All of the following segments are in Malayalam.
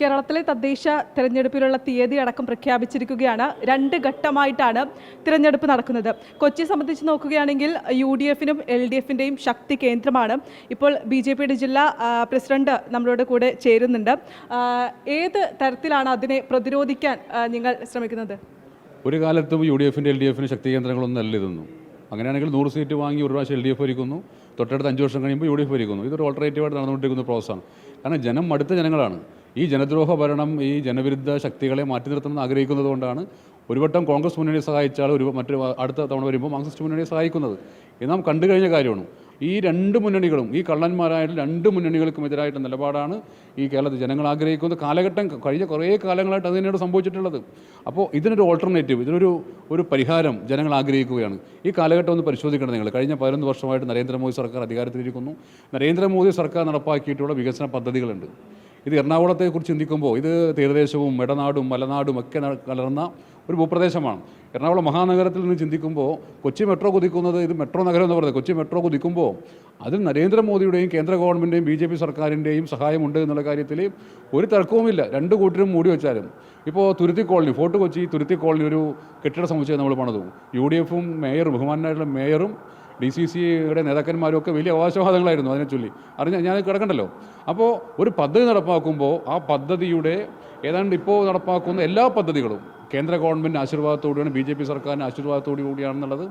കേരളത്തിലെ തദ്ദേശ തിരഞ്ഞെടുപ്പിലുള്ള തീയതി അടക്കം പ്രഖ്യാപിച്ചിരിക്കുകയാണ്. രണ്ട് ഘട്ടമായിട്ടാണ് തിരഞ്ഞെടുപ്പ് നടക്കുന്നത്. കൊച്ചി സംബന്ധിച്ച് നോക്കുകയാണെങ്കിൽ യു ഡി എഫിനും എൽ ഡി എഫിന്റെയും ശക്തി കേന്ദ്രമാണ്. ഇപ്പോൾ ബി ജെ പിയുടെ ജില്ലാ പ്രസിഡന്റ് നമ്മളോട് കൂടെ ചേരുന്നുണ്ട്. ഏത് തരത്തിലാണ് അതിനെ പ്രതിരോധിക്കാൻ നിങ്ങൾ ശ്രമിക്കുന്നത്? ഒരു കാലത്തും യു ഡി എഫിന്റെ എൽ ഡി എഫിന് ശക്തി കേന്ദ്രങ്ങളൊന്നും അല്ല ഇതൊന്നും. അങ്ങനെയാണെങ്കിൽ നൂറ് സീറ്റ് വാങ്ങി ഒരു പ്രാവശ്യം എൽ ഡി എഫ് ഭരിക്കുന്നു. തൊട്ടടുത്ത് അഞ്ച് വർഷം കഴിയുമ്പോൾ യു ഡി എഫ് ഭരിക്കുന്നു. ഇതൊരു ഓൾട്ടറേറ്റീവായിട്ട് നടന്നുകൊണ്ടിരിക്കുന്ന പ്രോസസ്സാണ് കാരണം ജനം മടുത്ത ജനങ്ങളാണ്. ഈ ജനദ്രോഹ ഭരണം ഈ ജനവിരുദ്ധ ശക്തികളെ മാറ്റി നിർത്തണമെന്ന് ആഗ്രഹിക്കുന്നത് കൊണ്ടാണ് ഒരു വട്ടം കോൺഗ്രസ് മുന്നണിയെ സഹായിച്ചാൽ ഒരു മറ്റൊരു അടുത്ത തവണ വരുമ്പോൾ മാർക്സിസ്റ്റ് മുന്നണിയെ സഹായിക്കുന്നത്. ഇത് നാം കണ്ടു കഴിഞ്ഞ കാര്യമാണ്. ഈ രണ്ട് മുന്നണികളും ഈ കള്ളന്മാരായിട്ട് രണ്ട് മുന്നണികൾക്കും എതിരായിട്ട് നിലപാടാണ് ഈ കേരളത്തിൽ ജനങ്ങൾ ആഗ്രഹിക്കുന്നത്. കാലഘട്ടം കഴിഞ്ഞ കുറേ കാലങ്ങളായിട്ട് അത് തന്നെയാണ് സംഭവിച്ചിട്ടുള്ളത്. അപ്പോൾ ഇതിനൊരു ഓൾട്ടർനേറ്റീവ് ഇതിനൊരു ഒരു പരിഹാരം ജനങ്ങൾ ആഗ്രഹിക്കുകയാണ്. ഈ കാലഘട്ടം ഒന്ന് പരിശോധിക്കണം നിങ്ങൾ. കഴിഞ്ഞ പതിനൊന്ന് വർഷമായിട്ട് നരേന്ദ്രമോദി സർക്കാർ അധികാരത്തിലിരിക്കുന്നു. നരേന്ദ്രമോദി സർക്കാർ നടപ്പാക്കിയിട്ടുള്ള വികസന പദ്ധതികളുണ്ട്. ഇത് എറണാകുളത്തെക്കുറിച്ച് ചിന്തിക്കുമ്പോൾ ഇത് തീരദേശവും ഇടനാടും മലനാടും ഒക്കെ കലർന്ന ഒരു ഭൂപ്രദേശമാണ്. എറണാകുളം മഹാനഗരത്തിൽ നിന്ന് ചിന്തിക്കുമ്പോൾ കൊച്ചി മെട്രോ കുതിക്കുന്നത് ഇത് മെട്രോ നഗരം എന്ന് പറയുന്നത് കൊച്ചി മെട്രോ കുതിക്കുമ്പോൾ അതിൽ നരേന്ദ്രമോദിയുടെയും കേന്ദ്ര ഗവൺമെന്റേയും ബി ജെ പി സർക്കാരിന്റെയും സഹായമുണ്ട് എന്നുള്ള കാര്യത്തിൽ ഒരു തർക്കവുമില്ല. രണ്ട് കൂട്ടരും മൂടി വെച്ചാലും. ഇപ്പോൾ Thuruthi colony Fort Kochi Thuruthi colony ഒരു കെട്ടിട സമുച്ചയം നമ്മൾ പണിതു. യു ഡി എഫും മേയറും ബഹുമാനായിട്ടുള്ള മേയറും ഡി സി സിയുടെ നേതാക്കന്മാരും ഒക്കെ വലിയ അവകാശവാദങ്ങളായിരുന്നു അതിനെ ചൊല്ലി. അറിഞ്ഞ ഞാൻ കിടക്കണ്ടല്ലോ. അപ്പോൾ ഒരു പദ്ധതി നടപ്പാക്കുമ്പോൾ ആ പദ്ധതിയുടെ ഏതാണ്ട് ഇപ്പോൾ നടപ്പാക്കുന്ന എല്ലാ പദ്ധതികളും കേന്ദ്ര ഗവൺമെന്റ് ആശീർവാദത്തോടുകൂടിയാണ് ബി ജെ പി സർക്കാരിന്റെ ആശീർവാദത്തോടു കൂടിയാണെന്നുള്ളത്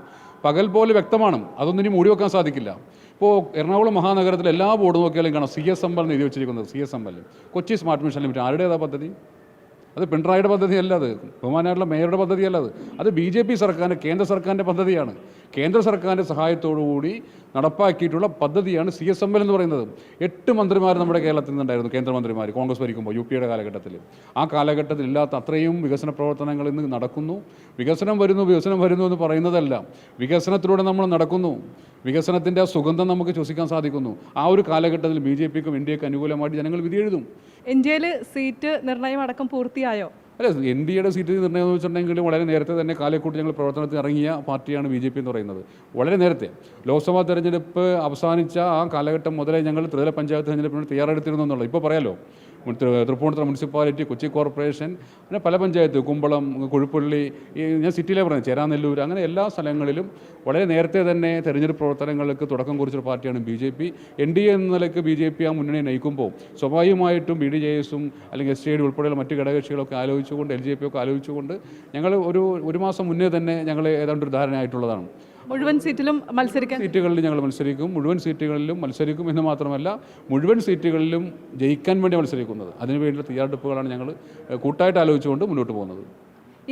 പകൽ പോലെ വ്യക്തമാണ്. അതൊന്നും ഇനി മൂടി വെക്കാൻ സാധിക്കില്ല. ഇപ്പോൾ എറണാകുളം മഹാനഗരത്തിൽ എല്ലാ ബോർഡ് നോക്കിയാലും കാണാം സി എസ് എം എൽ എഴുതി വെച്ചിരിക്കുന്നത് C S M L Kochi smart mission limited. ആരുടേതാ പദ്ധതി? അത് പിണറായിയുടെ പദ്ധതിയല്ല അത്. ബഹുമാനായിട്ടുള്ള മേയറുടെ പദ്ധതിയല്ല അത്. അത് ബി ജെ പി സർക്കാരിന്റെ കേന്ദ്ര സർക്കാരിന്റെ പദ്ധതിയാണ്. കേന്ദ്ര സർക്കാരിന്റെ സഹായത്തോടുകൂടി നടപ്പാക്കിയിട്ടുള്ള പദ്ധതിയാണ് സി എസ് എം എൽ എന്ന് പറയുന്നത്. എട്ട് മന്ത്രിമാർ നമ്മുടെ കേരളത്തിൽ നിന്നുണ്ടായിരുന്നു കേന്ദ്രമന്ത്രിമാർ കോൺഗ്രസ് ഭരിക്കുമ്പോൾ യു പിയുടെ കാലഘട്ടത്തിൽ. ആ കാലഘട്ടത്തിൽ ഇല്ലാത്ത അത്രയും വികസന പ്രവർത്തനങ്ങൾ ഇന്ന് നടക്കുന്നു. വികസനം വരുന്നു വികസനം വരുന്നു എന്ന് പറയുന്നതല്ല. വികസനത്തിലൂടെ നമ്മൾ നടക്കുന്നു. വികസനത്തിന്റെ ആ സുഗന്ധം നമുക്ക് ശ്വസിക്കാൻ സാധിക്കുന്നു. ആ ഒരു കാലഘട്ടത്തിൽ ബി ജെ പിക്കും ഇന്ത്യക്കും അനുകൂലമായിട്ട് ജനങ്ങൾ ഇന്ത്യയിൽ സീറ്റ് നിർണയം അടക്കം പൂർത്തിയായോ? അല്ല എൻ ഡി എയുടെ സീറ്റ് നിർണയം എന്ന് വെച്ചിട്ടുണ്ടെങ്കിൽ വളരെ നേരത്തെ തന്നെ കാലക്കൂട്ടി ഞങ്ങൾ പ്രവർത്തനത്തിൽ ഇറങ്ങിയ പാർട്ടിയാണ് ബി ജെ പി എന്ന് പറയുന്നത്. വളരെ നേരത്തെ. ലോക്സഭാ തെരഞ്ഞെടുപ്പ് അവസാനിച്ച ആ കാലഘട്ടം മുതലേ ഞങ്ങൾ ത്രിതല പഞ്ചായത്ത് തെരഞ്ഞെടുപ്പിന് തയ്യാറെടുത്തിരുന്നു എന്നുള്ളത്. ഇപ്പോൾ പറയാലോ. തൃ- തൃപ്പൂണിത്തുറ മുനിസിപ്പാലിറ്റി കൊച്ചി കോർപ്പറേഷൻ പിന്നെ പല പഞ്ചായത്ത് കുമ്പളം കുഴുപ്പള്ളി ഞാൻ സിറ്റിയിലെ പറഞ്ഞത് ചേരാനെല്ലൂർ അങ്ങനെ എല്ലാ സ്ഥലങ്ങളിലും വളരെ നേരത്തെ തന്നെ തെരഞ്ഞെടുപ്പ് പ്രവർത്തനങ്ങൾക്ക് തുടക്കം കുറിച്ചൊരു പാർട്ടിയാണ് B J P. N D A എന്ന നിലയ്ക്ക് ബി ജെ പി ആ മുന്നണിയെ നയിക്കുമ്പോൾ സ്വാഭാവികമായിട്ടും ബി ഡി ജെ എസും അല്ലെങ്കിൽ എസ് ടി ഡി ഉൾപ്പെടെയുള്ള മറ്റ് ഘടകകക്ഷികളൊക്കെ ആലോചിച്ചുകൊണ്ട് എൽ ജെ പി ഒക്കെ ആലോചിച്ചുകൊണ്ട് ഞങ്ങൾ ഒരു ഒരു മാസം മുന്നേ തന്നെ ഞങ്ങൾ ഏതാണ്ട് ഒരു ധാരണയായിട്ടുള്ളതാണ്. മുഴുവൻ സീറ്റിലും മത്സരിക്കാൻ സീറ്റുകളിൽ ഞങ്ങൾ മത്സരിക്കും. മുഴുവൻ സീറ്റുകളിലും മത്സരിക്കും എന്ന് മാത്രമല്ല മുഴുവൻ സീറ്റുകളിലും ജയിക്കാൻ വേണ്ടി മത്സരിക്കുന്നത്. അതിനുവേണ്ടിയുള്ള തയ്യാറെടുപ്പുകളാണ് ഞങ്ങൾ കൂട്ടായിട്ട് ആലോചിച്ചുകൊണ്ട് മുന്നോട്ട് പോകുന്നത്.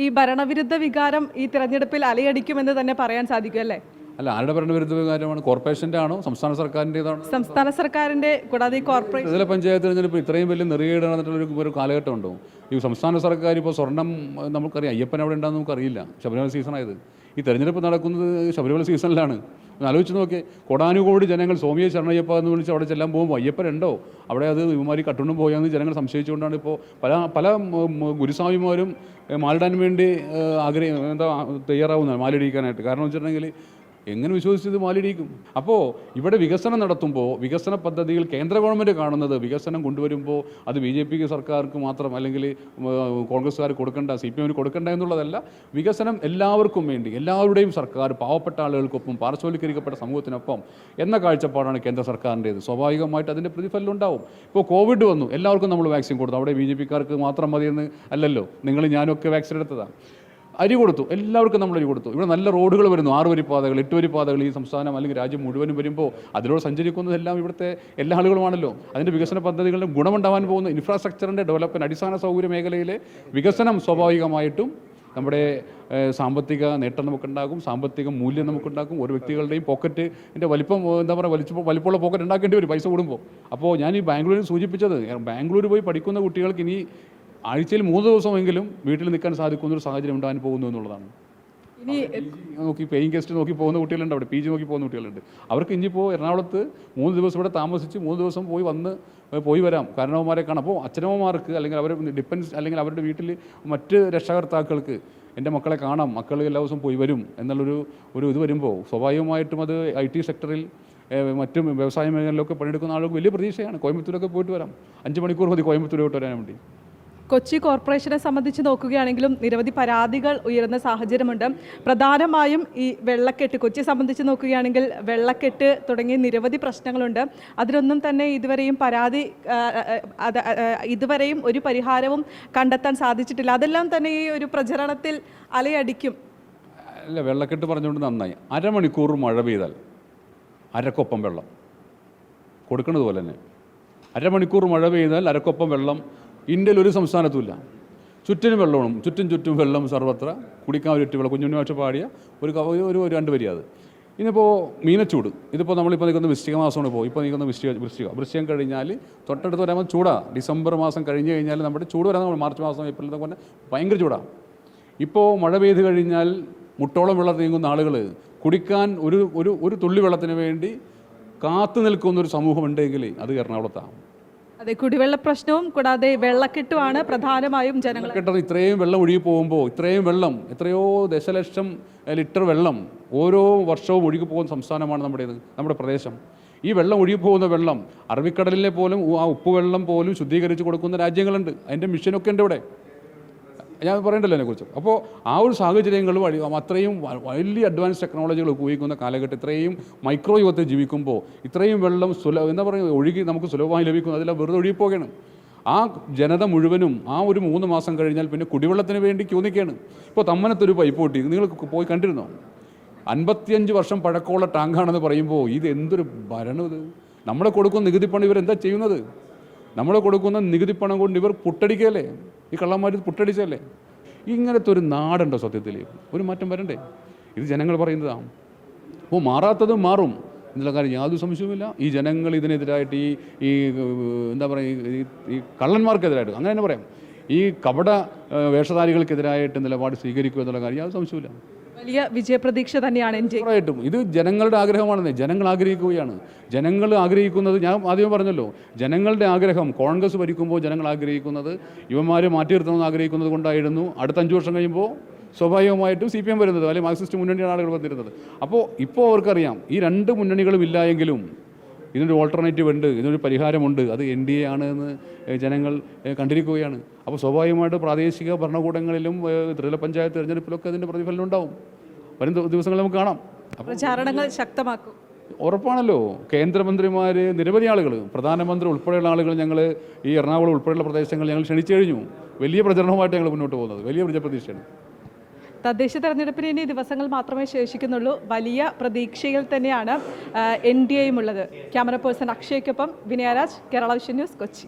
ഈ ഭരണവിരുദ്ധ വികാരം ഈ തിരഞ്ഞെടുപ്പിൽ അലയടിക്കുമെന്ന് തന്നെ പറയാൻ സാധിക്കും അല്ലേ? അല്ല ആരുടെ ഭരണവിരുദ്ധ വികാരമാണ്? കോർപ്പറേഷന്റെ ആണോ സംസ്ഥാന സർക്കാരിന്റെതാണോ? സംസ്ഥാന സർക്കാരിന്റെ കൂടാതെ കോർപ്പറേഷൻ ഇതിലെ പഞ്ചായത്ത് തിരഞ്ഞെടുപ്പ് ഇത്രയും വലിയ നെറുകേട് നടന്നിട്ടുള്ള ഒരു കാലഘട്ടം ഉണ്ടോ ഈ സംസ്ഥാന സർക്കാർ ഇപ്പോൾ സ്വർണം നമുക്കറിയാം. അയ്യപ്പൻ അവിടെ ഉണ്ടാകുന്ന നമുക്കറിയില്ല. ശബരിമല സീസണായത്. ഈ തെരഞ്ഞെടുപ്പ് നടക്കുന്നത് ശബരിമല സീസണിലാണ്. ആലോചിച്ച് നോക്കിയേ. കോടാനുകോടി ജനങ്ങൾ സ്വാമിയെ ശരണയ്യപ്പ എന്ന് വിളിച്ച് അവിടെ ചെല്ലാൻ പോകുമ്പോൾ അയ്യപ്പൻ ഉണ്ടോ അവിടെ അത് ഇവമാരി കട്ടുണ്ടും പോയാന്ന് ജനങ്ങൾ സംശയിച്ചുകൊണ്ടാണ് ഇപ്പോൾ പല പല ഗുരുസ്വാമിമാരും മാലിടാൻ വേണ്ടി ആഗ്രഹം എന്താ തയ്യാറാവുന്നത് മാലിടിക്കാനായിട്ട്. കാരണം വെച്ചിട്ടുണ്ടെങ്കിൽ എങ്ങനെ വിശ്വസിച്ച് ഇത് മാലിടിക്കും അപ്പോൾ ഇവിടെ വികസനം നടത്തുമ്പോൾ വികസന പദ്ധതികൾ കേന്ദ്ര ഗവൺമെന്റ് കാണുന്നത് വികസനം കൊണ്ടുവരുമ്പോൾ അത് ബി ജെ പിക്ക് സർക്കാർക്ക് മാത്രം അല്ലെങ്കിൽ കോൺഗ്രസ്സുകാർ കൊടുക്കേണ്ട സി പി എമ്മിന് കൊടുക്കേണ്ട എന്നുള്ളതല്ല വികസനം എല്ലാവർക്കും വേണ്ടി എല്ലാവരുടെയും സർക്കാർ പാവപ്പെട്ട ആളുകൾക്കൊപ്പം പാർശ്വവൽക്കരിക്കപ്പെട്ട സമൂഹത്തിനൊപ്പം എന്ന കാഴ്ചപ്പാടാണ് കേന്ദ്ര സർക്കാരിന്റേത്. സ്വാഭാവികമായിട്ട് അതിന്റെ പ്രതിഫലം ഉണ്ടാവും. ഇപ്പോൾ കോവിഡ് വന്നു. എല്ലാവർക്കും നമ്മൾ വാക്സിൻ കൊടുത്തു. അവിടെ ബി ജെ പിക്കാർക്ക് മാത്രം മതിയെന്ന് അല്ലല്ലോ. നിങ്ങൾ ഞാനൊക്കെ വാക്സിൻ എടുത്തതാണ് അരി കൊടുത്തു. എല്ലാവർക്കും നമ്മൾ അരി കൊടുത്തു. ഇവിടെ നല്ല റോഡുകൾ വരുന്നു. ആറ് പാതകൾ എട്ട് പാതകൾ ഈ സംസ്ഥാനം അല്ലെങ്കിൽ രാജ്യം മുഴുവനും വരുമ്പോൾ അതിലൂടെ സഞ്ചരിക്കുന്നതെല്ലാം ഇവിടുത്തെ എല്ലാ ആളുകളുമാണല്ലോ. അതിന്റെ വികസന പദ്ധതികളുടെ ഗുണമുണ്ടാവാൻ പോകുന്ന ഇൻഫ്രാസ്ട്രക്ചറിന്റെ ഡെവലപ്മെന്റ് അടിസ്ഥാന സൗകര്യ മേഖലയിലെ വികസനം സ്വാഭാവികമായിട്ടും നമ്മുടെ സാമ്പത്തിക നേട്ടം നമുക്കുണ്ടാകും. സാമ്പത്തിക മൂല്യം നമുക്കുണ്ടാകും. ഓരോ വ്യക്തികളുടെയും പോക്കറ്റിന്റെ വലിപ്പം എന്താ പറയുക വലിച്ച വലിപ്പമുള്ള പോക്കറ്റ് ഉണ്ടാക്കേണ്ടി വരും പൈസ കൂടുമ്പോൾ അപ്പോൾ ഞാൻ ഈ ബാംഗ്ലൂരിൽ സൂചിപ്പിച്ചത്. ബാംഗ്ലൂർ പോയി പഠിക്കുന്ന കുട്ടികൾക്ക് ഇനി ആഴ്ചയിൽ മൂന്ന് ദിവസമെങ്കിലും വീട്ടിൽ നിൽക്കാൻ സാധിക്കുന്ന ഒരു സാഹചര്യം ഉണ്ടാകാൻ പോകുന്നു എന്നുള്ളതാണ്. ഇനി നോക്കി പേയിങ് ഗസ്റ്റ് നോക്കി പോകുന്ന കുട്ടികളുണ്ട് അവിടെ പി ജി നോക്കി പോകുന്ന കുട്ടികളുണ്ട്. അവർക്ക് ഇനിയിപ്പോൾ എറണാകുളത്ത് മൂന്ന് ദിവസം ഇവിടെ താമസിച്ച് മൂന്ന് ദിവസം പോയി വന്ന് പോയി വരാം. കാരണവന്മാരെ കാണാം. അപ്പോൾ അച്ഛനമ്മമാർക്ക് അല്ലെങ്കിൽ അവർ ഡിപ്പെൻസ് അല്ലെങ്കിൽ അവരുടെ വീട്ടിൽ മറ്റ് രക്ഷകർത്താക്കൾക്ക് എന്റെ മക്കളെ കാണാം മക്കൾ എല്ലാ ദിവസവും പോയി വരും എന്നുള്ളൊരു ഒരു ഇത് വരുമ്പോൾ സ്വാഭാവികമായിട്ടും അത് ഐ ടി സെക്ടറിൽ മറ്റും വ്യവസായ മേഖലയിലൊക്കെ പണിയെടുക്കുന്ന ആളുകൾക്ക് വലിയ പ്രതീക്ഷയാണ്. കോയമ്പത്തൂരൊക്കെ പോയിട്ട് വരാം. അഞ്ച് മണിക്കൂർ മതി കോയമ്പത്തൂരോട്ട് വരാൻ വേണ്ടി. കൊച്ചി കോർപ്പറേഷനെ സംബന്ധിച്ച് നോക്കുകയാണെങ്കിലും നിരവധി പരാതികൾ ഉയരുന്ന സാഹചര്യമുണ്ട്. പ്രധാനമായും ഈ വെള്ളക്കെട്ട് കൊച്ചി സംബന്ധിച്ച് നോക്കുകയാണെങ്കിൽ വെള്ളക്കെട്ട് തുടങ്ങിയ നിരവധി പ്രശ്നങ്ങളുണ്ട്. അതിലൊന്നും തന്നെ ഇതുവരെയും പരാതി ഇതുവരെയും ഒരു പരിഹാരവും കണ്ടെത്താൻ സാധിച്ചിട്ടില്ല. അതെല്ലാം തന്നെ ഈ ഒരു പ്രചരണത്തിൽ അലയടിക്കും. അല്ല വെള്ളക്കെട്ട് പറഞ്ഞുകൊണ്ട് നന്നായി. അരമണിക്കൂർ മഴ പെയ്താൽ അരക്കൊപ്പം വെള്ളം കൊടുക്കുന്നത് പോലെ തന്നെ. അരമണിക്കൂർ മഴ പെയ്താൽ അരക്കൊപ്പം വെള്ളം ഇന്ത്യയിൽ ഒരു സംസ്ഥാനത്തുമില്ല. ചുറ്റിനും വെള്ളവും ചുറ്റും ചുറ്റും വെള്ളം സർവത്ര കുടിക്കാൻ ഒരു വെള്ളം കുഞ്ഞുണ്ണി ഭാഷ പാടിയ ഒരു ഒരു രണ്ട് വരിക അത്. ഇന്നിപ്പോൾ മീനച്ചൂട്. ഇതിപ്പോൾ നമ്മളിപ്പോൾ നിൽക്കുന്ന വൃശ്ചിക മാസമാണ് ഇപ്പോൾ ഇപ്പോൾ നിൽക്കുന്ന വൃശ്ചിക വൃശ്ചിക വൃശ്ചികം കഴിഞ്ഞാൽ തൊട്ടടുത്ത് വരാൻ ചൂടാ. ഡിസംബർ മാസം കഴിഞ്ഞ് കഴിഞ്ഞാൽ നമ്മുടെ ചൂട് വരാൻ മാർച്ച് മാസം ഏപ്രിൽ തന്നെ ഭയങ്കര ചൂടാണ് ഇപ്പോൾ മഴ പെയ്ത് കഴിഞ്ഞാൽ മുട്ടോളം വെള്ളം നീങ്ങുന്ന ആളുകൾ കുടിക്കാൻ ഒരു ഒരു ഒരു തുള്ളി വെള്ളത്തിന് വേണ്ടി കാത്തു നിൽക്കുന്ന ഒരു സമൂഹമുണ്ടെങ്കിൽ അത് എറണാകുളത്താണ് അതെ കുടിവെള്ള പ്രശ്നവും കൂടാതെ വെള്ളക്കെട്ടുമാണ് പ്രധാനമായും ജനങ്ങൾ കേട്ടത് ഇത്രയും വെള്ളം ഒഴുകി പോകുമ്പോൾ ഇത്രയും വെള്ളം എത്രയോ ദശലക്ഷം ലിറ്റർ വെള്ളം ഓരോ വർഷവും ഒഴുകി പോകുന്ന സംസ്ഥാനമാണ് നമ്മുടേത് നമ്മുടെ പ്രദേശം. ഈ വെള്ളം ഒഴുകി പോകുന്ന വെള്ളം അറബിക്കടലിലെ പോലും ആ ഉപ്പുവെള്ളം പോലും ശുദ്ധീകരിച്ച് കൊടുക്കുന്ന രാജ്യങ്ങളുണ്ട്. അതിന്റെ മിഷനൊക്കെ ഉണ്ട് ഇവിടെ. ഞാൻ പറയണ്ടല്ലോ അതിനെക്കുറിച്ച്. അപ്പോൾ ആ ഒരു സാഹചര്യങ്ങൾ വഴി അത്രയും വലിയ അഡ്വാൻസ് ടെക്നോളജികൾ ഉപയോഗിക്കുന്ന കാലഘട്ടം ഇത്രയും മൈക്രോ യുഗത്തിൽ ജീവിക്കുമ്പോൾ ഇത്രയും വെള്ളം സുല എന്താ പറയുക ഒഴുകി നമുക്ക് സുലഭമായി ലഭിക്കുന്നു. അതെല്ലാം വെറുതെ ഒഴുകിപ്പോകണം. ആ ജനത മുഴുവനും ആ ഒരു മൂന്ന് മാസം കഴിഞ്ഞാൽ പിന്നെ കുടിവെള്ളത്തിന് വേണ്ടി ക്യൂ ഇപ്പോൾ തമ്മനത്തൊരു പൈപ്പ് പൊട്ടി. നിങ്ങൾ പോയി കണ്ടിരുന്നോ? അൻപത്തിയഞ്ച് വർഷം പഴക്കമുള്ള ടാങ്കാണെന്ന് പറയുമ്പോൾ ഇത് എന്തൊരു ഭരണം ഇത്? നമ്മളെ കൊടുക്കുന്ന നികുതിപ്പണം ഇവരെന്താ ചെയ്യുന്നത്? നമ്മൾ കൊടുക്കുന്ന നികുതിപ്പണം കൊണ്ട് ഇവർ പുട്ടടിക്കല്ലേ? ഈ കള്ളന്മാർ പുട്ടടിച്ചല്ലേ ഇങ്ങനത്തെ ഒരു നാടുണ്ടോ സത്യത്തിൽ? ഒരു മാറ്റം വരണ്ടേ? ഇത് ജനങ്ങൾ പറയുന്നതാണ് അപ്പോൾ മാറാത്തതും മാറും. എന്നുള്ള കാര്യം യാതൊരു സംശയവുമില്ല. ഈ ജനങ്ങൾ ഇതിനെതിരായിട്ട് ഈ ഈ എന്താ പറയുക ഈ കള്ളന്മാർക്കെതിരായിട്ട് അങ്ങനെ തന്നെ പറയാം. ഈ കപട വേഷധാരികൾക്കെതിരായിട്ട് നിലപാട് സ്വീകരിക്കുക എന്നുള്ള കാര്യം യാതൊരു സംശയമില്ല വലിയ വിജയപ്രതീക്ഷ തന്നെയാണ് എന്റെ ഇത് ജനങ്ങളുടെ ആഗ്രഹമാണെന്നേ. ജനങ്ങൾ ആഗ്രഹിക്കുകയാണ്. ജനങ്ങൾ ആഗ്രഹിക്കുന്നത് ഞാൻ ആദ്യം പറഞ്ഞല്ലോ. ജനങ്ങളുടെ ആഗ്രഹം കോൺഗ്രസ് ഭരിക്കുമ്പോൾ ജനങ്ങൾ ആഗ്രഹിക്കുന്നത് യുവമാരെ മാറ്റി നിർത്തണമെന്ന് ആഗ്രഹിക്കുന്നത് കൊണ്ടായിരുന്നു. അടുത്ത അഞ്ച് വർഷം കഴിയുമ്പോൾ സ്വാഭാവികമായിട്ടും സി പി എം വരുന്നത് അല്ലെങ്കിൽ മാർക്സിസ്റ്റ് മുന്നണിയാണ് ആളുകൾ വന്നിരുന്നത്. അപ്പോൾ ഇപ്പോൾ അവർക്കറിയാം. ഈ രണ്ട് മുന്നണികളും ഇല്ല എങ്കിലും ഇതിനൊരു ഓൾട്ടർനേറ്റീവ് ഉണ്ട് ഇതിനൊരു പരിഹാരമുണ്ട്. അത് എൻ ഡി എ ആണ് എന്ന് ജനങ്ങൾ കണ്ടിരിക്കുകയാണ്. അപ്പോൾ സ്വാഭാവികമായിട്ട് പ്രാദേശിക ഭരണകൂടങ്ങളിലും ത്രിതല പഞ്ചായത്ത് തിരഞ്ഞെടുപ്പിലൊക്കെ അതിന്റെ പ്രതിഫലനം ഉണ്ടാവും. വരും ദിവസങ്ങൾ ദിവസങ്ങളിൽ നമുക്ക് കാണാം. പ്രചാരണങ്ങൾ ശക്തമാക്കും. ഉറപ്പാണല്ലോ. കേന്ദ്രമന്ത്രിമാർ നിരവധി ആളുകൾ പ്രധാനമന്ത്രി ഉൾപ്പെടെയുള്ള ആളുകൾ ഞങ്ങൾ ഈ എറണാകുളം ഉൾപ്പെടെയുള്ള പ്രദേശങ്ങൾ ഞങ്ങൾ ക്ഷണിച്ചു കഴിഞ്ഞു. വലിയ പ്രചരണവുമായിട്ട് ഞങ്ങൾ മുന്നോട്ട് പോകുന്നത്. വലിയ വിജയപ്രതീക്ഷയാണ് തദ്ദേശ തെരഞ്ഞെടുപ്പിന് ഇനി ദിവസങ്ങൾ മാത്രമേ ശേഷിക്കുന്നുള്ളൂ. വലിയ പ്രതീക്ഷയിൽ തന്നെയാണ് എൻ ഡി എയും ഉള്ളത്. ക്യാമറ പേഴ്സൺ അക്ഷയ്ക്കൊപ്പം വിനയരാജ് കേരള വിഷൻ ന്യൂസ് കൊച്ചി.